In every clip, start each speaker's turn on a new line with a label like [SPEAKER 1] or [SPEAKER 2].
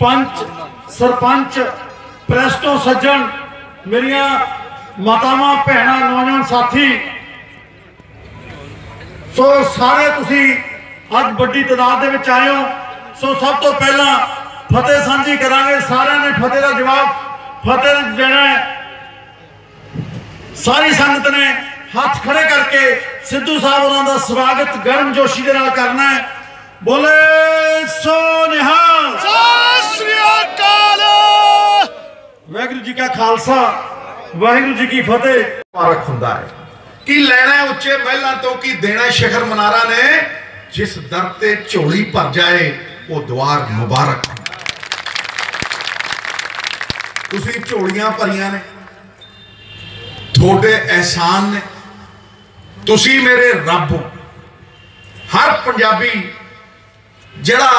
[SPEAKER 1] ਪੰਚ sarpanch, press ਤੋਂ ਸੱਜਣ, ਮੇਰੀਆਂ ਮਾਤਾਵਾਂ, ਭੈਣਾਂ, ਨੌਜਵਾਨ ਸਾਥੀ। ਸੋ ਸਾਰੇ ਤੁਸੀਂ ਅੱਜ ਵੱਡੀ ਤਾਦਾਦ ਦੇ ਵਿੱਚ ਆਏ ਹੋ। ਸੋ ਸਭ ਤੋਂ ਪਹਿਲਾਂ ਫਤਿਹ ਸਾਂਝੀ ਕਰਾਂਗੇ। ਸਾਰਿਆਂ ਨੇ ਫਤਿਹ ਦਾ ਜਵਾਬ ਫਤਿਹ ਦੇਣਾ ਹੈ। ਸਾਰੀ ਸੰਗਤ ਨੇ ਹੱਥ ਖੜੇ ਕਰਕੇ ਸਿੱਧੂ ਸਾਹਿਬ ਉਹਨਾਂ ਦਾ ਸਵਾਗਤ ਗਰਮ ਜੋਸ਼ੀ ਦੇ ਨਾਲ ਕਰਨਾ ਹੈ। ਬੋਲੇ ਕਾ ਖਾਲਸਾ ਵਾਹਿਗੁਰੂ ਜੀ ਕੀ ਫਤਿਹ।
[SPEAKER 2] ਮੁਬਾਰਕ ਹੁੰਦਾ ਹੈ। ਕੀ ਲੈਣਾ ਉੱਚੇ ਮਹਿਲਾਂ ਤੋਂ ਕੀ ਦੇਣਾ ਸ਼ਿਖਰ ਮਨਾਰਾ ਨੇ? ਜਿਸ ਦਰ ਤੇ ਝੋਲੀ ਭਰ ਜਾਏ ਉਹ ਦਵਾਰ ਮੁਬਾਰਕ। ਤੁਸੀਂ ਝੋਲੀਆਂ ਭਰੀਆਂ ਨੇ। ਤੁਹਾਡੇ ਅਹਿਸਾਨ ਨੇ। ਤੁਸੀਂ ਮੇਰੇ ਰੱਬ ਹੋ। ਹਰ ਪੰਜਾਬੀ ਜਿਹੜਾ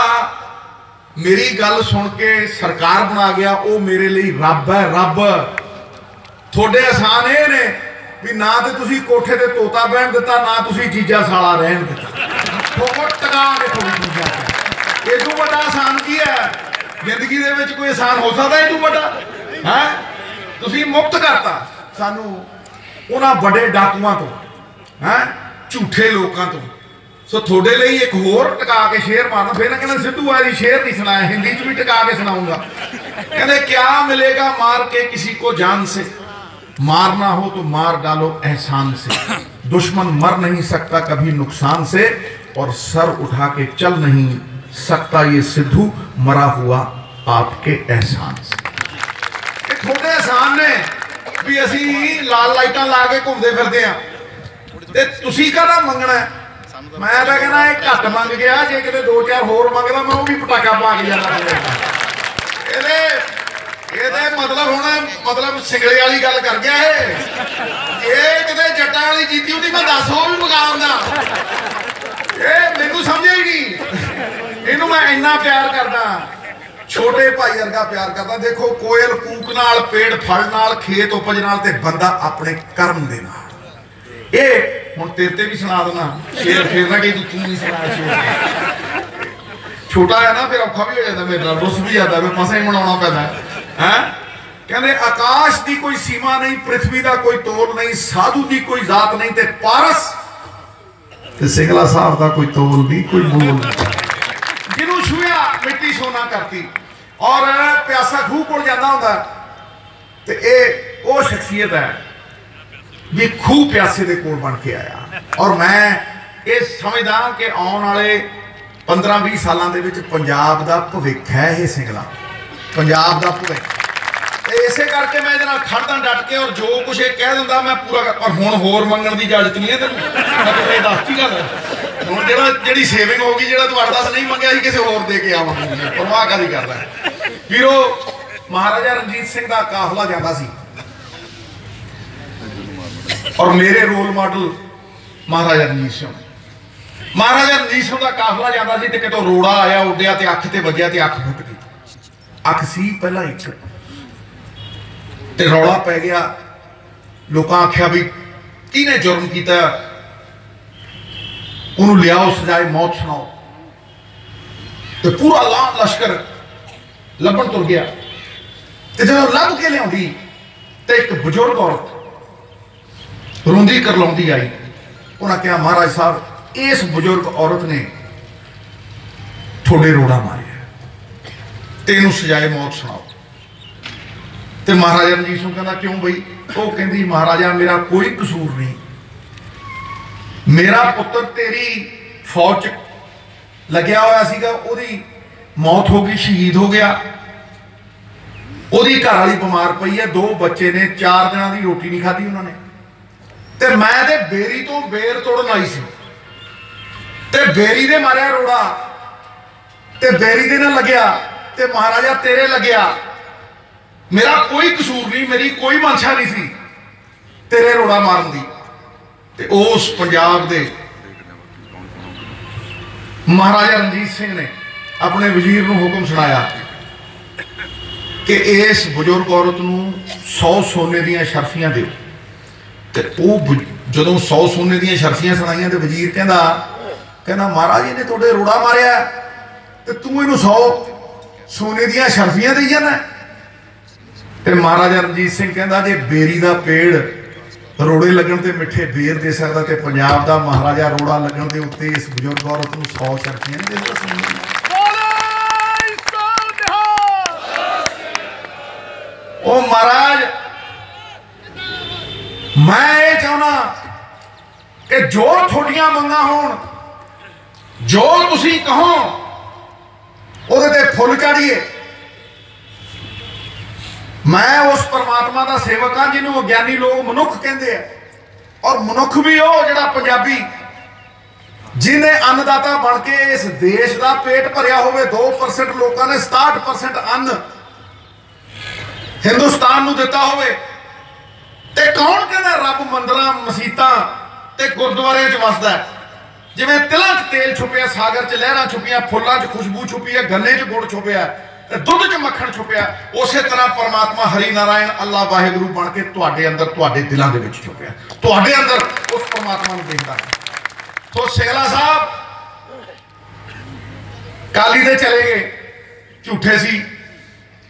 [SPEAKER 2] ਮੇਰੀ ਗੱਲ ਸੁਣ ਕੇ ਸਰਕਾਰ ਬਣਾ ਗਿਆ, ਉਹ ਮੇਰੇ ਲਈ ਰੱਬ ਹੈ, ਰੱਬ। ਤੁਹਾਡੇ ਆਸਾਨ ਇਹ ਨੇ ਵੀ ਨਾ ਤੇ ਤੁਸੀਂ ਕੋਠੇ ਤੇ ਤੋਤਾ ਬਹਿਣ ਦਿੱਤਾ, ਨਾ ਤੁਸੀਂ ਜੀਜਾ ਸਾਲਾ ਰਹਿਣ ਦਿੱਤਾ। ਫੋਕਟ ਟਕਾ ਕੇ ਤੁਹਾਡੀ ਦੁਨੀਆ ਇਹ ਤੋਂ ਵੱਡਾ ਆਸਾਨ ਕੀ ਹੈ? ਜ਼ਿੰਦਗੀ ਦੇ ਵਿੱਚ ਕੋਈ ਆਸਾਨ ਹੋ ਸਕਦਾ ਇਹ ਤੋਂ ਵੱਡਾ? ਹੈ? ਤੁਸੀਂ ਮੁਕਤ ਕਰਤਾ। ਸਾਨੂੰ ਉਹਨਾਂ ਵੱਡੇ ਡਾਕੂਆਂ ਤੋਂ, ਹੈ? ਝੂਠੇ ਲੋਕਾਂ ਤੋਂ। ਸੋ ਤੁਹਾਡੇ ایک ਇੱਕ ٹکا کے ਕੇ ਸ਼ੇਰ پھر نہ ਨਾ ਕਹਿੰਦਾ ਸਿੱਧੂ نہیں سنایا ہندی ਨਹੀਂ ਸੁਣਾਇਆ، ਹਿੰਦੀ 'ਚ ਵੀ ਟਿਕਾ ਕੇ ਸੁਣਾਉਂਗਾ। ਕਹਿੰਦੇ، ਕਿਆ ਮਿਲੇਗਾ ਮਾਰ ਕੇ ਕਿਸੇ ਕੋ ਜਾਨ ਸੇ? مارنا ہو تو مار ڈالو احسان سے دشمن مر نہیں سکتا کبھی نقصان سے اور سر اٹھا کے چل نہیں سکتا یہ سدھو مرا ہوا آپ کے احسان سے تھوڑے احسان نے بھی اسی لال لائٹاں لا کے گھومتے پھرتے دیا تسی کا کرا منگنا ہے ਮੈਂ ਤਾਂ ਕਹਿੰਦਾ ਇਹ ਘੱਟ ਮੰਗ ਗਿਆ, ਜੇ ਕਿਤੇ ਦੋ ਚਾਰ ਹੋਰ ਮੰਗਦਾ ਮੈਂ ਉਹ ਵੀ ਪਟਾਕਾ ਪਾ ਕੇ ਜਾਣਾ। ਇਹਦੇ ਇਹਦੇ ਮਤਲਬ ਹੁਣ ਮਤਲਬ ਸਿੰਗਲੇ ਵਾਲੀ ਗੱਲ ਕਰ ਗਿਆ ਇਹ। ਇਹ ਕਿਤੇ ਜੱਟਾਂ ਵਾਲੀ ਕੀਤੀ ਹੁੰਦੀ, ਮੈਂ ਦੱਸ ਉਹ ਵੀ ਮਗਾਉਂਦਾ ਇਹ ਮੈਨੂੰ ਸਮਝਿਆ ਹੀ ਨਹੀਂ। ਇਹਨੂੰ ਮੈਂ ਇੰਨਾ ਪਿਆਰ ਕਰਦਾ, ਛੋਟੇ ਭਾਈ ਵਰਗਾ ਪਿਆਰ ਕਰਦਾ। ਦੇਖੋ, ਕੋਇਲ ਕੂਕ ਨਾਲ, ਪੇੜ ਫਲ ਨਾਲ, ਖੇਤ ਉਪਜ ਨਾਲ ਤੇ ਬੰਦਾ ਆਪਣੇ ਕਰਮ ਦੇ ਨਾਲ। ਹੁਣ ਤੇਰੇ ਤੇ ਵੀ ਸੁਣਾ ਦੇਣਾ ਸ਼ੇਰ ਫੇਰ ਨਾ ਕਿ ਤੂੰ ਤੂੰ ਸੁਣਾ ਸ਼ੇਰ ਛੋਟਾ ਹੈ ਨਾ, ਫਿਰ ਔਖਾ ਵੀ ਹੋ ਜਾਂਦਾ ਮੇਰੇ ਨਾਲ, ਰੁੱਸ ਵੀ ਜਾਂਦਾ ਮੈਂ ਪਾਸੇ ਹੀ ਮਨਾਉਣਾ ਪੈਂਦਾ। ਹੈ? ਕਹਿੰਦੇ, ਆਕਾਸ਼ ਦੀ ਕੋਈ ਸੀਮਾ ਨਹੀਂ ਪ੍ਰithvi ਦਾ ਕੋਈ ਤੋਲ ਨਹੀਂ, ਸਾਧੂ ਦੀ ਕੋਈ ਜ਼ਾਤ ਨਹੀਂ ਤੇ ਪਾਰਸ ਤੇ ਸਿੰਗਲਾ ਸਾਹਿਬ ਦਾ ਕੋਈ ਤੋਲ ਨਹੀਂ, ਕੋਈ ਮੋਲ ਨਹੀਂ। ਜਿਹਨੂੰ ਛੂਇਆ ਮਿੱਟੀ ਸੋਨਾ ਕਰਤੀ। ਔਰ ਪਿਆਸਾ ਖੂਹ ਕੋਲ ਜਾਂਦਾ ਹੁੰਦਾ। ਤੇ ਇਹ ਉਹ ਸ਼ਖਸੀਅਤ ਹੈ। ਵੀ ਖੂਹ ਪਿਆਸੇ ਦੇ ਕੋਲ ਬਣ ਕੇ ਆਇਆ। ਔਰ ਮੈਂ ਇਹ ਸਮਝਦਾ ਕਿ ਆਉਣ ਵਾਲੇ 15-20 ਸਾਲਾਂ ਦੇ ਵਿੱਚ ਪੰਜਾਬ ਦਾ ਭਵਿੱਖ ਹੈ ਇਹ ਸਿੰਗਲਾ। ਪੰਜਾਬ ਦਾ ਭਵਿੱਖ। ਤੇ ਇਸੇ ਕਰਕੇ ਮੈਂ ਇਹਦੇ ਨਾਲ ਖੜਦਾ ਡਟ ਕੇ ਔਰ ਜੋ ਕੁਝ ਇਹ ਕਹਿ ਦਿੰਦਾ ਮੈਂ ਪੂਰਾ ਕਰ ਪਰ ਹੁਣ ਹੋਰ ਮੰਗਣ ਦੀ ਇਜਾਜ਼ਤ ਨਹੀਂ ਹੈ ਤੈਨੂੰ। ਮੈਂ ਤੈਨੂੰ ਇਹ ਦੱਸਤੀ ਗੱਲ। ਹੁਣ ਜਿਹੜਾ ਜਿਹੜੀ ਸੇਵਿੰਗ ਹੋ ਗਈ, ਜਿਹੜਾ ਤੂੰ 8-10 ਨਹੀਂ ਮੰਗਿਆ ਸੀ, ਕਿਸੇ ਹੋਰ ਦੇ ਕੇ ਆਵਾਂਗੇ। ਪਰਵਾਹ ਕਾਦੀ ਕਰਦਾ ਵੀਰੋ, ਮਹਾਰਾਜਾ ਰਣਜੀਤ ਸਿੰਘ ਦਾ ਕਾਫਲਾ ਜਾਂਦਾ ਸੀ। ਔਰ ਮੇਰੇ ਰੋਲ ਮਾਡਲ ਮਹਾਰਾਜਾ ਰਣਜੀਤ ਸਿੰਘ। ਮਹਾਰਾਜਾ ਰਣਜੀਤ ਸਿੰਘ ਦਾ ਕਾਫਲਾ ਜਾਂਦਾ ਸੀ ਤੇ ਕਿਤੋਂ ਰੋੜਾ ਆਇਆ, ਉੱਡਿਆ ਤੇ ਅੱਖ ਤੇ ਵੱਜਿਆ ਤੇ ਅੱਖ ਫੁੱਟ ਗਈ। ਅੱਖ ਸੀ ਪਹਿਲਾਂ ਇੱਕ। ਤੇ ਰੌਲਾ ਪੈ ਗਿਆ। ਲੋਕਾਂ ਆਖਿਆ ਵੀ ਕਿਹਨੇ ਜੁਰਮ ਕੀਤਾ? ਉਹਨੂੰ ਲਿਆਓ ਸਜ਼ਾਏ, ਮੌਤ ਸੁਣਾਓ। ਤੇ ਪੂਰਾ ਲਾ ਲਸ਼ਕਰ ਲੱਭਣ ਤੁਰ ਗਿਆ। ਤੇ ਜਦੋਂ ਲੱਭ ਕੇ ਲਿਆਉਂਦੀ, ਤੇ ਇੱਕ ਬਜ਼ੁਰਗ ਔਰਤ ਰੋਂਦੀ ਕਰਲਾਉਂਦੀ ਆਈ। ਉਹਨਾਂ ਕਿਹਾ, ਮਹਾਰਾਜ ਸਾਹਿਬ, ਇਸ ਬਜ਼ੁਰਗ ਔਰਤ ਨੇ ਤੁਹਾਡੇ ਰੋੜਾ ਮਾਰਿਆ। ਤੇ ਇਹਨੂੰ ਸਜ਼ਾਏ ਮੌਤ ਸੁਣਾਓ। ਤੇ ਮਹਾਰਾਜਾ ਰਣਜੀਤ ਸਿੰਘ ਕਹਿੰਦਾ, ਕਿਉਂ ਬਈ? ਉਹ ਕਹਿੰਦੀ, ਮਹਾਰਾਜਾ, ਮੇਰਾ ਕੋਈ ਕਸੂਰ ਨਹੀਂ। ਮੇਰਾ ਪੁੱਤਰ ਤੇਰੀ ਫੌਜ 'ਚ ਲੱਗਿਆ ਹੋਇਆ ਸੀਗਾ। ਉਹਦੀ ਮੌਤ ਹੋ ਗਈ, ਸ਼ਹੀਦ ਹੋ ਗਿਆ। ਉਹਦੀ ਘਰ ਵਾਲੀ ਬਿਮਾਰ ਪਈ ਹੈ। ਦੋ ਬੱਚੇ ਨੇ, ਚਾਰ ਦਿਨਾਂ ਦੀ ਰੋਟੀ ਨਹੀਂ ਖਾਧੀ ਉਹਨਾਂ ਨੇ। ਤੇ ਮੈਂ ਤੇ ਬੇਰੀ ਤੋਂ ਬੇਰ ਤੋੜਨ ਆਈ ਸੀ। ਤੇ ਬੇਰੀ ਦੇ ਮਾਰਿਆ ਰੋੜਾ, ਤੇ ਬੇਰੀ ਦੇ ਨਾਲ ਲੱਗਿਆ, ਤੇ ਮਹਾਰਾਜਾ ਤੇਰੇ ਲੱਗਿਆ। ਮੇਰਾ ਕੋਈ ਕਸੂਰ ਨਹੀਂ, ਮੇਰੀ ਕੋਈ ਮਨਸ਼ਾ ਨਹੀਂ ਸੀ ਤੇਰੇ ਰੋੜਾ ਮਾਰਨ ਦੀ। ਤੇ ਉਸ ਪੰਜਾਬ ਦੇ ਮਹਾਰਾਜਾ ਰਣਜੀਤ ਸਿੰਘ ਨੇ ਆਪਣੇ ਵਜ਼ੀਰ ਨੂੰ ਹੁਕਮ ਸੁਣਾਇਆ ਕਿ ਇਸ ਬਜ਼ੁਰਗ ਔਰਤ ਨੂੰ 100 ਸੋਨੇ ਦੀਆਂ ਸ਼ਰਫੀਆਂ ਦਿਓ। ਤੇ ਉਹ ਜਦੋਂ 100 ਸੋਨੇ ਦੀਆਂ ਸ਼ਰਫੀਆਂ ਸੁਣਾਈਆਂ ਤੇ ਵਜ਼ੀਰ ਕਹਿੰਦਾ ਕਹਿੰਦਾ ਮਹਾਰਾਜ ਇਹਨੇ ਤੁਹਾਡੇ ਰੋੜਾ ਮਾਰਿਆ। ਤੇ ਤੂੰ ਇਹਨੂੰ 100 ਸੋਨੇ ਦੀਆਂ ਸ਼ਰਫੀਆਂ ਦੇਈ ਜਾਂਦਾ। ਤੇ ਮਹਾਰਾਜਾ ਰਣਜੀਤ ਸਿੰਘ ਕਹਿੰਦਾ, ਜੇ ਬੇਰੀ ਦਾ ਪੇੜ ਰੋੜੇ ਲੱਗਣ ਤੇ ਮਿੱਠੇ ਬੇਰ ਦੇ ਸਕਦਾ ਤੇ ਪੰਜਾਬ ਦਾ ਮਹਾਰਾਜਾ ਰੋੜਾ ਲੱਗਣ ਦੇ ਉੱਤੇ ਇਸ ਬਜ਼ੁਰਗ ਔਰਤ ਨੂੰ 100 ਸ਼ਰਫੀਆਂ ਨਹੀਂ ਦੇ ਸਕਦਾ ਸੋਨੇ ਦੀਆਂ।
[SPEAKER 3] ਬੋਲੇ ਸੋਨਿਹਾਲ
[SPEAKER 2] ਉਹ ਮਹਾਰਾਜ ਮੈਂ ਇਹ ਚਾਹੁੰਦਾ ਕਿ ਜੋ ਤੁਹਾਡੀਆਂ ਮੰਗਾਂ ਹੋਣ, ਜੋ ਤੁਸੀਂ ਕਹੋ, ਉਹਦੇ ਤੇ ਫੁੱਲ ਚਾੜੀਏ। ਮੈਂ ਉਸ ਪਰਮਾਤਮਾ ਦਾ ਸੇਵਕ ਹਾਂ, ਜਿਹਨੂੰ ਵਿਗਿਆਨੀ ਲੋਕ ਮਨੁੱਖ ਕਹਿੰਦੇ ਆ। ਔਰ ਮਨੁੱਖ ਵੀ ਉਹ ਜਿਹੜਾ ਪੰਜਾਬੀ, ਜਿਹਨੇ ਅੰਨਦਾਤਾ ਬਣ ਕੇ ਇਸ ਦੇਸ਼ ਦਾ ਪੇਟ ਭਰਿਆ ਹੋਵੇ 2% ਲੋਕਾਂ ਨੇ 67% ਅੰਨ ਹਿੰਦੁਸਤਾਨ ਨੂੰ ਦਿੱਤਾ ਹੋਵੇ। ਤੇ ਕੌਣ ਕਹਿੰਦਾ ਰੱਬ ਮੰਦਰਾਂ, ਮਸੀਤਾਂ ਤੇ ਗੁਰਦੁਆਰਿਆਂ 'ਚ ਵਸਦਾ ਜਿਵੇਂ ਤਿਲਾਂ 'ਚ ਤੇਲ ਛੁਪਿਆ, ਸਾਗਰ 'ਚ ਲਹਿਰਾਂ ਛੁਪੀਆਂ, ਫੁੱਲਾਂ 'ਚ ਖੁਸ਼ਬੂ ਛੁਪੀ ਹੈ, ਗੰਨੇ 'ਚ ਗੁੜ ਛੁਪਿਆ ਤੇ ਦੁੱਧ 'ਚ ਮੱਖਣ ਛੁਪਿਆ ਉਸੇ ਤਰ੍ਹਾਂ ਪਰਮਾਤਮਾ ਹਰੀ ਨਾਰਾਇਣ ਅੱਲਾ ਵਾਹਿਗੁਰੂ ਬਣ ਕੇ ਤੁਹਾਡੇ ਅੰਦਰ, ਤੁਹਾਡੇ ਦਿਲਾਂ ਦੇ ਵਿੱਚ ਛੁਪਿਆ ਤੁਹਾਡੇ ਅੰਦਰ ਉਸ ਪਰਮਾਤਮਾ ਨੂੰ ਦੇਖਦਾ ਹੈ। ਸੋ ਸੇਲਾ ਸਾਹਿਬ, ਕਾਲੀ ਦੇ ਚਲੇ ਗਏ, ਝੂਠੇ ਸੀ,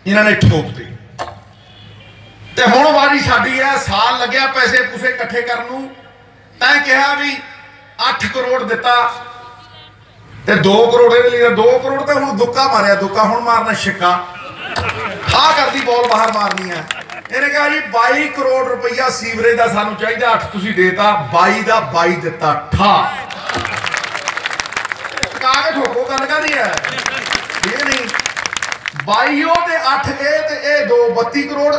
[SPEAKER 2] ਇਹਨਾਂ ਨੇ ਠੋਕਤੇ ਤੇ ਹੁਣ ਵਾਰੀ ਸਾਡੀ ਹੈ ਸਾਲ ਲੱਗਿਆ ਪੈਸੇ ਪੂਸੇ ਇਕੱਠੇ ਕਰਨ ਨੂੰ। ਤੈਂ ਕਿਹਾ ਵੀ 8 ਕਰੋੜ ਦਿੱਤਾ ਤੇ 2 ਕਰੋੜ ਇਹਦੇ ਲਈ 2 ਕਰੋੜ ਤੇ ਹੁਣ ਦੁੱਕਾ ਮਾਰਿਆ, ਦੁੱਕਾ ਹੁਣ ਮਾਰਨਾ ਛਿੱਕਾ। ਠਾ ਕਰਦੀ ਬੋਲ ਬਾਹਰ ਮਾਰਨੀ ਹੈ। ਇਹਨੇ ਕਿਹਾ ਜੀ 22 ਕਰੋੜ ਰੁਪਈਆ ਸੀਵਰੇਜ ਦਾ ਸਾਨੂੰ ਚਾਹੀਦਾ 8 ਤੁਸੀਂ ਦੇਤਾ 22 ਦਾ 22 ਦਿੱਤਾ ਠਾ ਕਾਗਜ਼ ਠੋਕੋ ਗੱਲ ਕਾਦੀ ਹੈ? ਇਹ ਨਹੀਂ। 22 ਉਹ ਤੇ 8 ਇਹ ਤੇ ਇਹ 2 32 ਕਰੋੜ।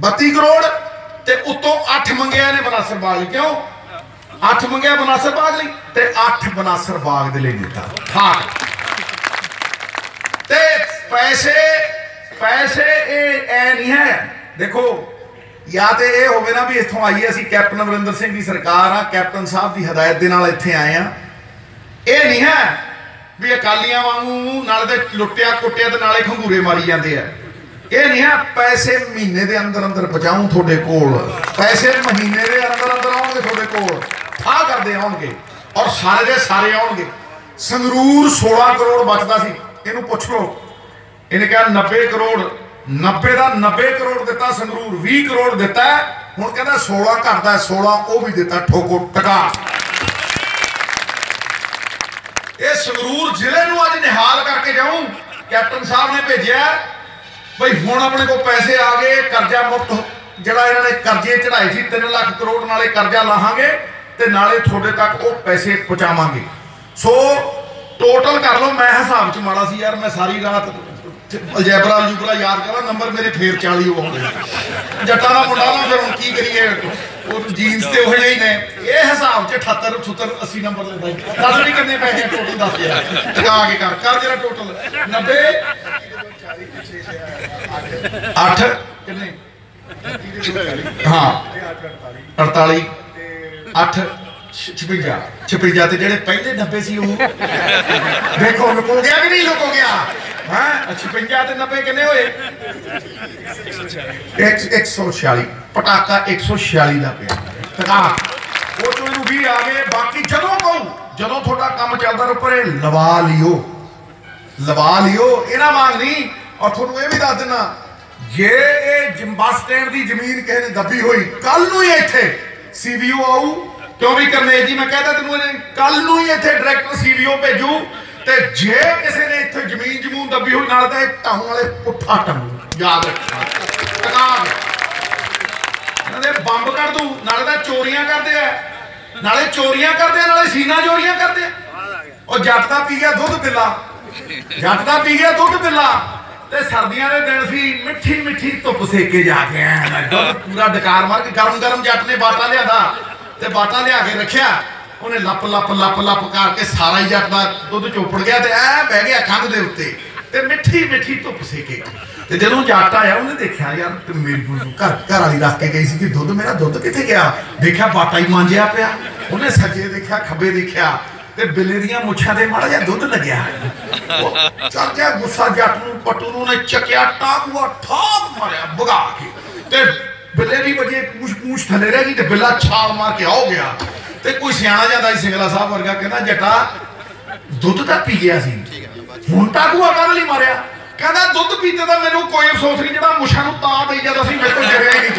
[SPEAKER 2] 32 ਕਰੋੜ ਤੇ ਉੱਤੋਂ 8 ਮੰਗਿਆ ਨੇ ਬਨਾਸਰ ਬਾਗ ਲਈ ਕਿਉਂ? 8 ਮੰਗਿਆ ਬਨਾਸਰ ਬਾਗ ਲਈ ਤੇ 8 ਬਨਾਸਰ ਬਾਗ ਦੇ ਲਈ ਦਿੱਤਾ। ਠਾਕ। ਤੇ ਪੈਸੇ ਪੈਸੇ ਇਹ ਐ ਨਹੀਂ ਹੈ। ਦੇਖੋ, ਜਾਂ ਤੇ ਇਹ ਹੋਵੇ ਨਾ ਵੀ ਇੱਥੋਂ ਆਈਏ ਅਸੀਂ ਕੈਪਟਨ ਅਮਰਿੰਦਰ ਸਿੰਘ ਦੀ ਸਰਕਾਰ ਆ, ਕੈਪਟਨ ਸਾਹਿਬ ਦੀ ਹਦਾਇਤ ਦੇ ਨਾਲ ਇੱਥੇ ਆਏ ਆ। ਇਹ ਨਹੀਂ ਹੈ ਵੀ ਅਕਾਲੀਆਂ ਵਾਂਗੂ ਨਾਲੇ ਦੇ ਲੁੱਟਿਆ ਕੁੱਟਿਆ ਤੇ ਨਾਲੇ ਖੰਗੂਰੇ ਮਾਰੀ ਜਾਂਦੇ ਆ। ਇਹ ਨਹੀਂ ਹੈ ਪੈਸੇ ਮਹੀਨੇ ਦੇ ਅੰਦਰ ਅੰਦਰ ਪਹੁੰਚਾਉਂ ਤੁਹਾਡੇ ਕੋਲ। ਪੈਸੇ ਮਹੀਨੇ ਦੇ ਅੰਦਰ ਅੰਦਰ ਆਉਣਗੇ ਤੁਹਾਡੇ ਕੋਲ। ਆ ਕਰਦੇ ਆਉਣਗੇ ਔਰ ਸਾਰੇ ਦੇ ਸਾਰੇ ਆਉਣਗੇ। ਸੰਗਰੂਰ 16 ਕਰੋੜ ਬਚਦਾ ਸੀ। ਇਹਨੂੰ ਪੁੱਛ ਲਓ। ਇਹਨੇ ਕਿਹਾ 90 ਕਰੋੜ 90 ਦਾ 90 ਕਰੋੜ ਦਿੱਤਾ ਸੰਗਰੂਰ 20 ਕਰੋੜ ਦਿੱਤਾ। ਹੁਣ ਕਹਿੰਦਾ 16 ਦਾ 16 ਉਹ ਵੀ ਦਿੱਤਾ ਠੋਕੋ ਟਕਾ। ਇਹ ਸੰਗਰੂਰ ਜ਼ਿਲ੍ਹੇ ਨੂੰ ਅੱਜ ਨਿਹਾਲ ਕਰਕੇ ਜਾਊਂ। ਕੈਪਟਨ ਸਾਹਿਬ ਨੇ ਭੇਜਿਆ। ਬਈ ਹੁਣ ਆਪਣੇ ਕੋਲ ਪੈਸੇ ਆ ਗਏ, ਕਰਜ਼ਾ ਮੁਕਤ ਜਿਹੜਾ ਇਹਨਾਂ ਨੇ ਕਰਜ਼ੇ ਚੜਾਏ ਸੀ 3 ਲੱਖ ਕਰੋੜ ਨਾਲੇ ਕਰਜ਼ਾ ਲਾਹਾਂਗੇ ਤੇ ਨਾਲੇ ਤੁਹਾਡੇ ਤੱਕ ਉਹ ਪੈਸੇ ਪਹੁੰਚਾਵਾਂਗੇ। ਸੋ ਟੋਟਲ ਕਰ ਲਓ, ਮੈਂ ਹਿਸਾਬ ਚ ਮਾੜਾ ਸੀ ਯਾਰ, ਮੈਂ ਸਾਰੀ ਰਾਤ ਅਲਜੈਬਰਾ ਅਲਜੂਬਰਾ ਯਾਦ ਕਰਾਂ ਨੰਬਰ ਮੇਰੇ ਫੇਰ 40 ਹੋ ਗਏ ਜੱਟਾਂ ਦਾ ਮੁੰਡਾ ਨਾ, ਫਿਰ ਹੁਣ ਕੀ ਕਰੀਏ? ਉਹ ਜੀਨਸ ਤੇ ਉਹ ਜਿਹੇ ਹੀ ਨੇ। ਇਹ ਹਿਸਾਬ ਚ 78 78 80 ਨੰਬਰ ਲੈਂਦਾ ਜੀ। ਦੱਸ ਵੀ ਕਿੰਨੇ ਪੈਸੇ ਟੋਟਲ ਦੱਸ ਯਾਰ। ਟਿਕਾ ਕੇ ਕਰ ਕਰ ਜਿਹੜਾ ਟੋਟਲ 90 8 ਕਿੰਨੇ? ਹਾਂ। 48 8 56 56 ਤੇ ਜਿਹੜੇ ਪਹਿਲੇ 90 ਸੀ ਉਹ। ਦੇਖੋ ਲੁਕੋ ਗਿਆ ਕਿ ਨਹੀਂ ਲੁਕੋ ਗਿਆ? ਹਾਂ? 56 ਤੇ 90 ਕਿੰਨੇ ਹੋਏ? 146 ਪਟਾਕਾ 146 ਦਾ ਪਿਆ। ਟਕਾ। ਉਹ ਚੋਂ ਇਹਨੂੰ 20 ਆ ਗਏ। ਬਾਕੀ ਜਦੋਂ ਕਹੂੰ ਜਦੋਂ ਤੁਹਾਡਾ ਕੰਮ ਚੱਲਦਾ ਰੋ ਪਰੇ ਲਵਾ ਲਿਓ। ਲਵਾ ਲਿਓ। ਇਹਨਾਂ ਵਾਂਗ ਨਹੀਂ। ਔਰ ਤੁਹਾਨੂੰ ਇਹ ਵੀ ਦੱਸ ਦਿੰਨਾ, ਜੇ ਇਹ ਬੱਸ ਸਟੈਂਡ ਦੀ ਜ਼ਮੀਨ ਕਿਸੇ ਨੇ ਦੱਬੀ ਹੋਈ ਕੱਲ ਨੂੰ ਹੀ ਇੱਥੇ ਸੀਵੀਓ ਆਊ, ਕਿਉਂ ਵੀ ਕਰਨੇ ਜੀ? ਮੈਂ ਕਹਿੰਦਾ ਤੈਨੂੰ ਕੱਲ ਨੂੰ ਹੀ ਇੱਥੇ ਡਾਇਰੈਕਟਰ ਸੀਵੀਓ ਭੇਜੂ, ਤੇ ਜੇ ਕਿਸੇ ਨੇ ਇੱਥੇ ਜ਼ਮੀਨ ਜਮੂਨ ਦੱਬੀ ਹੋਈ, ਨਾਲ ਤਾਂ ਇਹ ਢਾਉਣ ਵਾਲੇ ਪੁੱਠਾ ਟੰਗੂ ਯਾਦ ਰੱਖਣਾ। ਟਕਾ ਇਹਨਾਂ ਦੇ ਬੰਬ ਕੱਢ ਦੂ, ਨਾਲੇ ਤਾਂ ਚੋਰੀਆਂ ਕਰਦੇ ਆ। ਨਾਲੇ ਚੋਰੀਆਂ ਕਰਦੇ ਆ, ਨਾਲੇ ਸੀਨਾ ਚੋਰੀਆਂ ਕਰਦੇ ਆ। ਉਹ ਜੱਟ ਦਾ ਪੀ ਗਿਆ ਦੁੱਧ ਪਿੱਲਾ। ਜੱਟ ਦਾ ਪੀ ਗਿਆ ਦੁੱਧ ਪਿੱਲਾ। ਤੇ ਸਰਦੀਆਂ ਦੇ ਦਿਨ ਸੀ ਮਿੱਠੀ ਮਿੱਠੀ ਧੁੱਪ ਸੇਕੇ ਜਾ ਕੇ ਆਇਆ ਮੈਂ ਦੁੱਧ ਪੂਰਾ ਡਕਾਰ ਮਾਰ ਕੇ ਗਰਮ ਗਰਮ ਜੱਟ ਨੇ ਬਾਟਾ ਲਿਆਂਦਾ ਤੇ ਬਾਟਾ ਲਿਆ ਕੇ ਰੱਖਿਆ। ਉਹਨੇ ਲੱਪ ਲੱਪ ਲੱਪ ਲੱਪ ਕਰਕੇ ਸਾਰਾ ਹੀ ਜੱਟ ਦਾ ਦੁੱਧ ਚੋਪੜ ਗਿਆ ਤੇ ਐ ਬਹਿ ਗਿਆ ਕੰਧ ਦੇ ਉੱਤੇ ਤੇ ਮਿੱਠੀ ਮਿੱਠੀ ਧੁੱਪ ਸੇਕੇ ਤੇ ਜਦੋਂ ਜੱਟ ਆਇਆ, ਉਹਨੇ ਦੇਖਿਆ, ਯਾਰ, ਤੇ ਮੇਰੀ ਨੂੰ ਘਰ ਘਰ ਵਾਲੀ ਰੱਖ ਕੇ ਗਈ ਸੀ ਕਿ ਦੁੱਧ? ਮੇਰਾ ਦੁੱਧ ਕਿੱਥੇ ਗਿਆ? ਦੇਖਿਆ, ਬਾਟਾ ਹੀ ਮਾਂਜਿਆ ਪਿਆ। ਉਹਨੇ ਸੱਜੇ ਦੇਖਿਆ, ਖੱਬੇ ਦੇਖਿਆ। ਤੇ ਬਿੱਲੇ ਦੀਆਂ ਮੁੱਛਾਂ ਤੇ ਮਾੜਾ ਜਿਹਾ ਦੁੱਧ ਲੱਗਿਆ। ਉਹ ਗੁੱਸਾ ਜੱਟ ਨੂੰ, ਪਟੂ ਨੂੰ ਨੇ ਚੱਕਿਆ ਟਾਕੂਆ ਠਾਕ ਮਾਰਿਆ, ਭਗਾ ਕੇ। ਤੇ ਬਿੱਲੇ ਦੀ ਵਜੇ ਪੂਛ ਪੂਛ ਥੱਲੇ ਰਹਿ ਗਈ ਤੇ ਬਿੱਲਾ ਛਾਲ ਮਾਰ ਕੇ ਆਉ ਗਿਆ। ਤੇ ਕੋਈ ਸਿਆਣਾ ਜਾਂਦਾ ਸੀ ਸਿੰਗਲਾ ਸਾਹਿਬ ਵਰਗਾ ਕਹਿੰਦਾ, ਜੱਟਾ, ਦੁੱਧ ਤਾਂ ਪੀ ਗਿਆ ਸੀ। ਹੁਣ ਟਾਕੂਆ ਕਰਨ ਲਈ ਮਾਰਿਆ? ਕਹਿੰਦਾ, ਦੁੱਧ ਪੀਤੇ ਦਾ ਮੈਨੂੰ ਕੋਈ ਅਫਸੋਸ ਨਹੀਂ, ਜਿਹੜਾ ਮੁੱਛਾਂ ਨੂੰ ਤਾਂ ਦੇਈ ਜਾਂਦਾ ਸੀ, ਮੇਰੇ ਤੋਂ ਜਰਿਆ ਹੀ ਨਹੀਂ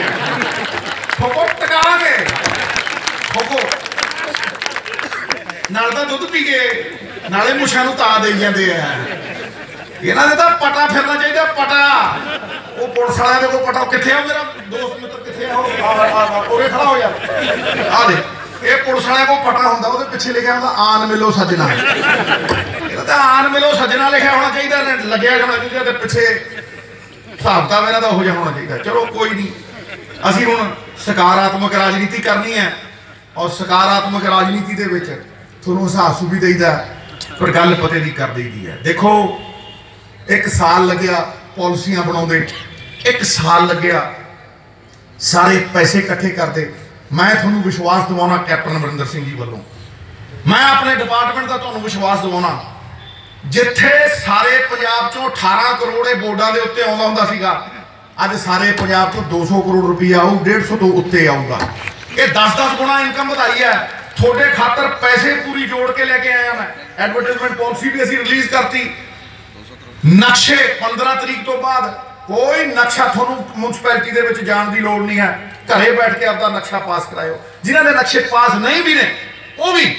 [SPEAKER 2] ਫੋਕੋ ਟਕਾਵਾਂਗੇ ਫੋਕੋ ਨਾਲ ਤਾਂ ਦੁੱਧ ਪੀ ਕੇ ਨਾਲੇ ਮੁੱਛਾਂ ਨੂੰ ਤਾਂ ਦੇਈ ਜਾਂਦੇ ਆ। ਇਹਨਾਂ ਦੇ ਤਾਂ ਪਟਾ ਫਿਰਨਾ ਚਾਹੀਦਾ, ਪਟਾ। ਉਹ ਪੁਲਿਸ ਵਾਲਿਆਂ ਦੇ ਕੋਲ ਪਟਾ। ਕਿੱਥੇ ਆ ਮੇਰਾ ਦੋਸਤ ਮਿੱਤਰ ਕਿੱਥੇ ਆ? ਉਹ ਆ ਆ ਉਰੇ ਖੜਾ ਹੋ ਯਾਰ ਆ ਦੇ। ਇਹ ਪੁਲਿਸ ਵਾਲਿਆਂ ਕੋਲ ਪਟਾ ਹੁੰਦਾ, ਉਹਦੇ ਪਿੱਛੇ ਲਿਖਿਆ ਹੁੰਦਾ, ਆਨ ਮਿਲੋ ਸੱਜਣਾ। ਇਹਦਾ ਤਾਂ ਆਨ ਮਿਲੋ ਸੱਜਣਾ ਲਿਖਿਆ ਹੋਣਾ ਚਾਹੀਦਾ ਲੱਗਿਆ ਹੋਣਾ ਚਾਹੀਦਾ ਤੇ ਪਿੱਛੇ ਹਿਸਾਬ ਤਾਂ ਮੇਰਾ ਤਾਂ ਉਹ ਜਿਹਾ ਹੋਣਾ ਚਾਹੀਦਾ। ਚਲੋ ਕੋਈ ਨਹੀਂ। ਅਸੀਂ ਹੁਣ ਸਕਾਰਾਤਮਕ ਰਾਜਨੀਤੀ ਕਰਨੀ ਹੈ। ਔਰ ਸਕਾਰਾਤਮਕ ਰਾਜਨੀਤੀ ਦੇ ਵਿੱਚ ਤੁਹਾਨੂੰ ਹਿਸਾਬ ਵੀ ਦੇਈਦਾ ਪਰ ਗੱਲ ਪਤੇ ਦੀ ਕਰ ਦੇਈਦੀ ਹੈ। ਦੇਖੋ, ਇੱਕ ਸਾਲ ਲੱਗਿਆ ਪਾਲਿਸੀਆਂ ਬਣਾਉਂਦੇ, ਇੱਕ ਸਾਲ ਲੱਗਿਆ ਸਾਰੇ ਪੈਸੇ ਇਕੱਠੇ ਕਰਦੇ। ਮੈਂ ਤੁਹਾਨੂੰ ਵਿਸ਼ਵਾਸ ਦਿਵਾਉਣਾ ਕੈਪਟਨ ਅਮਰਿੰਦਰ ਸਿੰਘ ਜੀ ਵੱਲੋਂ। ਮੈਂ ਆਪਣੇ ਡਿਪਾਰਟਮੈਂਟ ਦਾ ਤੁਹਾਨੂੰ ਵਿਸ਼ਵਾਸ ਦਿਵਾਉਣਾ। ਜਿੱਥੇ ਸਾਰੇ ਪੰਜਾਬ ਚੋਂ 18 ਕਰੋੜ ਇਹ ਬੋਰਡਾਂ ਦੇ ਉੱਤੇ ਆਉਂਦਾ ਹੁੰਦਾ ਸੀਗਾ, ਅੱਜ ਸਾਰੇ ਪੰਜਾਬ ਤੋਂ 200 ਕਰੋੜ ਰੁਪਈਆ ਆਊ 150 ਤੋਂ ਉੱਤੇ ਆਊਗਾ। ਇਹ 10-10 ਗੁਣਾ ਇਨਕਮ ਵਧਾਈ ਹੈ। ਤੁਹਾਡੇ ਖਾਤਰ ਪੈਸੇ ਪੂਰੀ ਜੋੜ ਕੇ ਲੈ ਕੇ ਆਇਆ ਮੈਂ। ਐਡਵਰਟਾਈਜ਼ਮੈਂਟ ਪਾਲਿਸੀ ਵੀ ਅਸੀਂ ਰਿਲੀਜ਼ ਕਰਤੀ। ਨਕਸ਼ੇ 15 ਤਰੀਕ ਤੋਂ ਬਾਅਦ ਕੋਈ ਨਕਸ਼ਾ ਤੁਹਾਨੂੰ ਮਿਊਨਿਸਪੈਲਿਟੀ ਦੇ ਵਿੱਚ ਜਾਣ ਦੀ ਲੋੜ ਨਹੀਂ ਹੈ। ਘਰੇ ਬੈਠ ਕੇ ਆਪਦਾ ਨਕਸ਼ਾ ਪਾਸ ਕਰਾਇਓ। ਜਿਨ੍ਹਾਂ ਦੇ ਨਕਸ਼ੇ ਪਾਸ ਨਹੀਂ ਵੀ ਨੇ, ਉਹ ਵੀ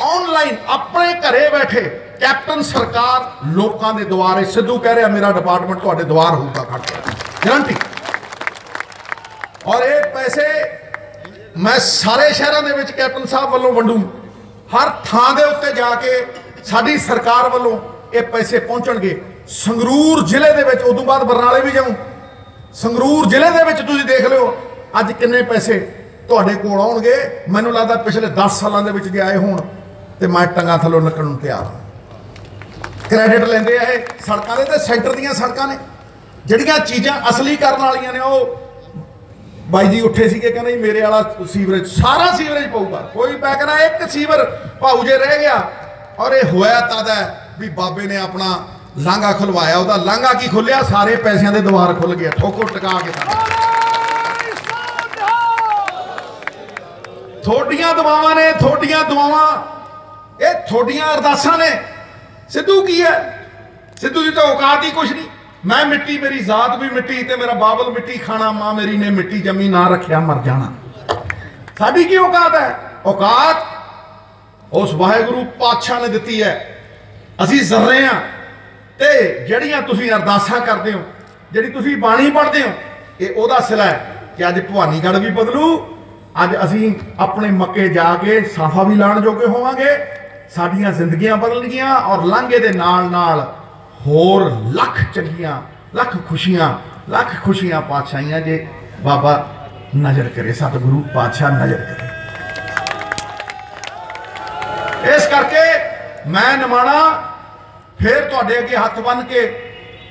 [SPEAKER 2] ਆਨਲਾਈਨ ਆਪਣੇ ਘਰੇ ਬੈਠੇ ਕੈਪਟਨ ਸਰਕਾਰ ਲੋਕਾਂ ਦੇ ਦੁਆਰੇ ਸਿੱਧੂ ਕਹਿ ਰਿਹਾ, ਮੇਰਾ ਡਿਪਾਰਟਮੈਂਟ ਤੁਹਾਡੇ ਦੁਆਰ ਹੋਊਗਾ ਖੜ ਗਰੰਟੀ ਔਰ ਇਹ ਪੈਸੇ ਮੈਂ ਸਾਰੇ ਸ਼ਹਿਰਾਂ ਦੇ ਵਿੱਚ ਕੈਪਟਨ ਸਾਹਿਬ ਵੱਲੋਂ ਵੰਡੂ। ਹਰ ਥਾਂ ਦੇ ਉੱਤੇ ਜਾ ਕੇ ਸਾਡੀ ਸਰਕਾਰ ਵੱਲੋਂ ਇਹ ਪੈਸੇ ਪਹੁੰਚਣਗੇ। ਸੰਗਰੂਰ ਜ਼ਿਲ੍ਹੇ ਦੇ ਵਿੱਚ, ਉਦੋਂ ਬਾਅਦ ਬਰਨਾਲੇ ਵੀ ਜਾਊਂ। ਸੰਗਰੂਰ ਜ਼ਿਲ੍ਹੇ ਦੇ ਵਿੱਚ ਤੁਸੀਂ ਦੇਖ ਲਿਓ, ਅੱਜ ਕਿੰਨੇ ਪੈਸੇ ਤੁਹਾਡੇ ਕੋਲ ਆਉਣਗੇ। ਮੈਨੂੰ ਲੱਗਦਾ ਪਿਛਲੇ 10 ਸਾਲਾਂ ਦੇ ਵਿੱਚ ਜੇ ਆਏ ਹੋਣ, ਤੇ ਮੈਂ ਟੰਗਾ ਥੱਲੋਂ ਨੱਕਣ ਨੂੰ ਤਿਆਰ ਹਾਂ। ਕ੍ਰੈਡਿਟ ਲੈਂਦੇ ਆ ਇਹ, ਸੜਕਾਂ ਦੇ ਤੇ ਸੈਂਟਰ ਦੀਆਂ ਸੜਕਾਂ ਨੇ। ਜਿਹੜੀਆਂ ਚੀਜ਼ਾਂ ਅਸਲੀ ਕਰਨ ਵਾਲੀਆਂ ਨੇ ਉਹ ਬਾਈ ਜੀ ਉੱਠੇ ਸੀਗੇ, ਕਹਿੰਦੇ ਜੀ ਮੇਰੇ ਵਾਲਾ ਸੀਵਰੇਜ, ਸਾਰਾ ਸੀਵਰੇਜ ਪਊਗਾ। ਕੋਈ ਮੈਂ ਕਹਿੰਦਾ ਇੱਕ ਸੀਵਰ ਭਾਊ ਜੇ ਰਹਿ ਗਿਆ, ਔਰ ਇਹ ਹੋਇਆ ਤਦ ਹੈ ਵੀ ਬਾਬੇ ਨੇ ਆਪਣਾ ਲਾਂਘਾ ਖੁਲਵਾਇਆ, ਉਹਦਾ ਲਾਂਘਾ ਕੀ ਖੁੱਲਿਆ? ਸਾਰੇ ਪੈਸਿਆਂ ਦੇ ਦੁਆਰ ਖੁੱਲ ਗਏ, ਠੋਕੋ ਟਕਾ ਕੇ ਤਾਂ। ਥੋਡੀਆਂ ਦੁਆਵਾਂ ਨੇ, ਥੋਡੀਆਂ ਦੁਆਵਾਂ, ਇਹ ਥੋਡੀਆਂ ਅਰਦਾਸਾਂ ਨੇ। ਸਿੱਧੂ ਕੀ ਹੈ? ਸਿੱਧੂ ਦੀ ਤਾਂ ਔਕਾਤ ਹੀ ਕੁਛ ਨਹੀਂ। ਮੈਂ ਮਿੱਟੀ ਮੇਰੀ ਜ਼ਾਤ ਵੀ ਮਿੱਟੀ ਤੇ ਮੇਰਾ ਬਾਬਲ ਮਿੱਟੀ ਖਾਣਾ, ਮਾਂ ਮੇਰੀ ਨੇ ਮਿੱਟੀ ਜੰਮੀ ਨਾ ਰੱਖਿਆ ਮਰ ਜਾਣਾ। ਸਾਡੀ ਕੀ ਔਕਾਤ ਹੈ? ਔਕਾਤ ਉਸ ਵਾਹਿਗੁਰੂ ਪਾਤਸ਼ਾਹ ਨੇ ਦਿੱਤੀ ਹੈ। ਅਸੀਂ ਜ਼ਰਰੇ ਆ ਤੇ ਜਿਹੜੀਆਂ ਤੁਸੀਂ ਅਰਦਾਸਾਂ ਕਰਦੇ ਹੋ, ਜਿਹੜੀ ਤੁਸੀਂ ਬਾਣੀ ਪੜ੍ਹਦੇ ਹੋ, ਇਹ ਉਹਦਾ ਸਿਲਾ ਹੈ ਕਿ ਅੱਜ ਭਵਾਨੀਗੜ੍ਹ ਵੀ ਬਦਲੂ, ਅੱਜ ਅਸੀਂ ਆਪਣੇ ਮੱਕੇ ਜਾ ਕੇ ਸਾਫਾ ਵੀ ਲਾਣ ਜੋਗੇ ਹੋਵਾਂਗੇ, ਸਾਡੀਆਂ ਜ਼ਿੰਦਗੀਆਂ ਬਦਲਣਗੀਆਂ ਔਰ ਲਾਂਘੇ ਦੇ ਨਾਲ ਨਾਲ ਹੋਰ ਲੱਖ ਚੰਗੀਆਂ, ਲੱਖ ਖੁਸ਼ੀਆਂ ਲੱਖ ਖੁਸ਼ੀਆਂ ਪਾਤਸ਼ਾਹੀਆਂ ਜੇ ਬਾਬਾ ਨਜ਼ਰ ਕਰੇ, ਸਤਿਗੁਰੂ ਪਾਤਸ਼ਾਹ ਨਜ਼ਰ ਕਰੇ। ਇਸ ਕਰਕੇ ਮੈਂ ਨਮਾਣਾ ਫਿਰ ਤੁਹਾਡੇ ਅੱਗੇ ਹੱਥ ਬੰਨ ਕੇ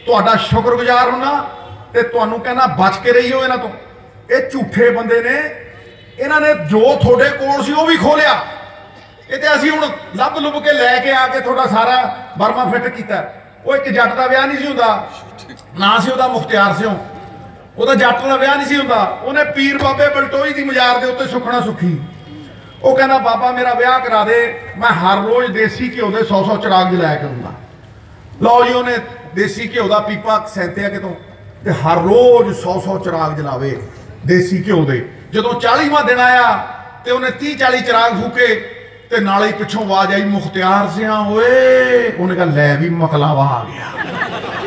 [SPEAKER 2] ਤੁਹਾਡਾ ਸ਼ੁਕਰਗੁਜ਼ਾਰ ਹੁੰਨਾ ਤੇ ਤੁਹਾਨੂੰ ਕਹਿੰਦਾ ਬਚ ਕੇ ਰਹੀਓ ਇਹਨਾਂ ਤੋਂ। ਇਹ ਝੂਠੇ ਬੰਦੇ ਨੇ, ਇਹਨਾਂ ਨੇ ਜੋ ਤੁਹਾਡੇ ਕੋਲ ਸੀ ਉਹ ਵੀ ਖੋਲਿਆ। ਇਹ ਤੇ ਅਸੀਂ ਹੁਣ ਲੱਭ ਲੁੱਭ ਕੇ ਲੈ ਕੇ ਆ ਕੇ ਤੁਹਾਡਾ ਸਾਰਾ ਬਰਮਾ ਫਿੱਟ ਕੀਤਾ। ਉਹ ਇੱਕ ਜੱਟ ਦਾ ਵਿਆਹ ਨਹੀਂ ਸੀ ਹੁੰਦਾ। ਨਾ ਸੀ ਉਹਦਾ ਮੁਖਤਿਆਰ ਸਿਓ ਉਹਦਾ ਜੱਟ ਦਾ ਵਿਆਹ ਨਹੀਂ ਸੀ ਹੁੰਦਾ। ਉਹਨੇ ਪੀਰ ਬਾਬੇ ਬਲਟੋਈ ਦੀ ਮਜ਼ਾਰ ਦੇ ਉੱਤੇ ਸੁਖਣਾ ਸੁਖੀ। ਉਹ ਕਹਿੰਦਾ, ਬਾਬਾ, ਮੇਰਾ ਵਿਆਹ ਕਰਾ ਦੇ। ਮੈਂ ਹਰ ਰੋਜ਼ ਦੇਸੀ ਘਿਓ ਦੇ 100 100 ਚਿਰਾਗ ਜਲਾਇਆ ਕਰੂੰਗਾ ਲਓ ਜੀ, ਉਹਨੇ ਦੇਸੀ ਘਿਓ ਦਾ ਪੀਪਾ ਸੈਂਤਿਆ ਕਿਤੋਂ? ਤੇ ਹਰ ਰੋਜ਼ 100 100 ਚਿਰਾਗ ਜਲਾਵੇ ਦੇਸੀ ਘਿਓ ਦੇ। ਜਦੋਂ 40ਵਾਂ ਦਿਨ ਆਇਆ ਤੇ ਉਹਨੇ 30 40 ਚਿਰਾਗ ਫੂਕੇ ਤੇ ਨਾਲੇ ਹੀ ਪਿੱਛੋਂ ਆਵਾਜ਼ ਆਈ, ਮੁਖਤਿਆਰ ਸਿਆ ਓਏ। ਉਹਨੇ ਕਿਹਾ, ਲੈ ਵੀ ਮਕਲਾਵਾ ਆ ਗਿਆ।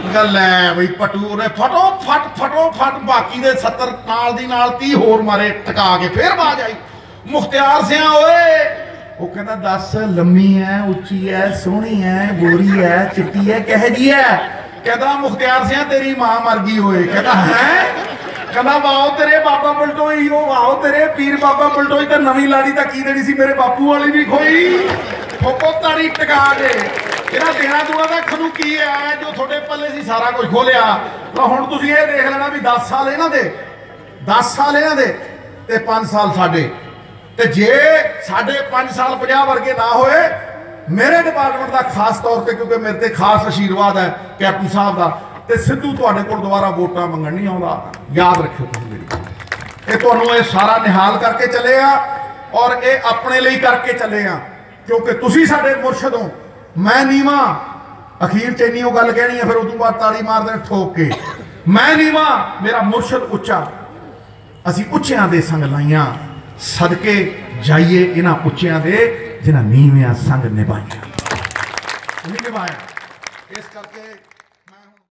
[SPEAKER 2] ਉਹਨੇ ਲੈ ਬਈ ਪਟੂ, ਉਹਨੇ ਫਟੋ ਫਟ ਫਟੋ ਫਟ, ਬਾਕੀ ਦੇ 70 ਨਾਲ ਦੀ ਨਾਲ 30 ਹੋਰ ਮਾਰੇ ਟਕਾ ਕੇ ਫੇਰ ਆਵਾਜ਼ ਆਈ। ਮੁਖਤਿਆਰ ਸਿਆ ਓਏ। ਉਹ ਕਹਿੰਦਾ, ਦੱਸ, ਲੰਮੀ ਐ, ਉੱਚੀ ਐ, ਸੋਹਣੀ ਐ, ਗੋਰੀ ਐ, ਚਿੱਟੀ ਐ, ਕਹੇ ਜੀ ਐ? ਕਹਿੰਦਾ, ਮੁਖਤਿਆਰ ਸਿਆ, ਤੇਰੀ ਮਾਂ ਮਰ ਗਈ ਹੋਏ ਕਹਿੰਦਾ, ਹੈ? ਕਹਿੰਦਾ, ਵਾਓ ਤੇਰੇ ਬਾਬਾ ਬਲਟੋਈ, ਉਹ ਵਾਓ ਤੇਰੇ ਪੀਰ ਬਾਬਾ ਬਲਟੋਈ ਤੇ ਨਵੀਂ ਲਾੜੀ ਤਾਂ ਕੀ ਦੇਣੀ ਸੀ ਮੇਰੇ ਬਾਪੂ ਵਾਲੀ ਵੀ ਖੋਈ? ਫੋਕੋ ਤਾੜੀ ਟਕਾ ਕੇ। ਇਹਨਾਂ ਦੇਣਾ ਦੂਣਾ ਦਾ ਖਨੂੰ ਕੀ ਹੈ? ਜੋ ਤੁਹਾਡੇ ਪੱਲੇ ਸੀ ਸਾਰਾ ਕੁਝ ਖੋਲਿਆ। ਤਾਂ ਹੁਣ ਤੁਸੀਂ ਇਹ ਦੇਖ ਲੈਣਾ ਵੀ 10 ਸਾਲ ਇਹਨਾਂ ਦੇ 10 ਸਾਲ ਇਹਨਾਂ ਦੇ ਤੇ 5 ਸਾਲ ਸਾਡੇ। ਤੇ ਜੇ ਸਾਡੇ 5 ਸਾਲ 50 ਵਰਗੇ ਨਾ ਹੋਏ, ਮੇਰੇ ਡਿਪਾਰਟਮੈਂਟ ਦਾ ਖਾਸ ਤੌਰ ਤੇ ਕਿਉਂਕਿ ਮੇਰੇ ਤੇ ਖਾਸ ਆਸ਼ੀਰਵਾਦ ਹੈ ਕੈਪਟਨ ਸਾਹਿਬ ਦਾ ਤੇ ਸਿੱਧੂ ਤੁਹਾਡੇ ਕੋਲ ਦੁਬਾਰਾ ਵੋਟਾਂ ਮੰਗਣ ਨਹੀਂ ਆਉਂਦਾ। ਯਾਦ ਰੱਖਿਓ ਤੁਸੀਂ ਮੇਰੀ ਗੱਲ। ਇਹ ਤੁਹਾਨੂੰ ਇਹ ਸਾਰਾ ਨਿਹਾਲ ਕਰਕੇ ਚੱਲੇ ਆ ਔਰ ਇਹ ਆਪਣੇ ਲਈ ਕਰਕੇ ਚੱਲੇ ਆ। ਕਿਉਂਕਿ ਤੁਸੀਂ ਸਾਡੇ ਮੁਰਸ਼ਦ ਹੋ। ਮੈਂ ਨੀਵਾ। ਅਖੀਰ ਚ ਇੰਨੀ ਉਹ ਗੱਲ ਕਹਿਣੀ ਹੈ ਫਿਰ ਉਦੋਂ ਬਾਅਦ ਤਾੜੀ ਮਾਰਦੇ ਨੇ ਠੋਕ ਕੇ। ਮੈਂ ਨੀਵਾ, ਮੇਰਾ ਮੁਰਸ਼ਦ ਉੱਚਾ। ਅਸੀਂ ਉੱਚਿਆਂ ਦੇ ਸੰਗ ਲਾਈਆਂ। ਸਦਕੇ ਜਾਈਏ ਇਹਨਾਂ ਉੱਚਿਆਂ ਦੇ, ਜਿਨ੍ਹਾਂ ਨੀਵਿਆਂ ਸੰਗ ਨਿਭਾਈਆਂ। ਨਹੀਂ ਨਿਭਾਇਆ। ਇਸ ਕਰਕੇ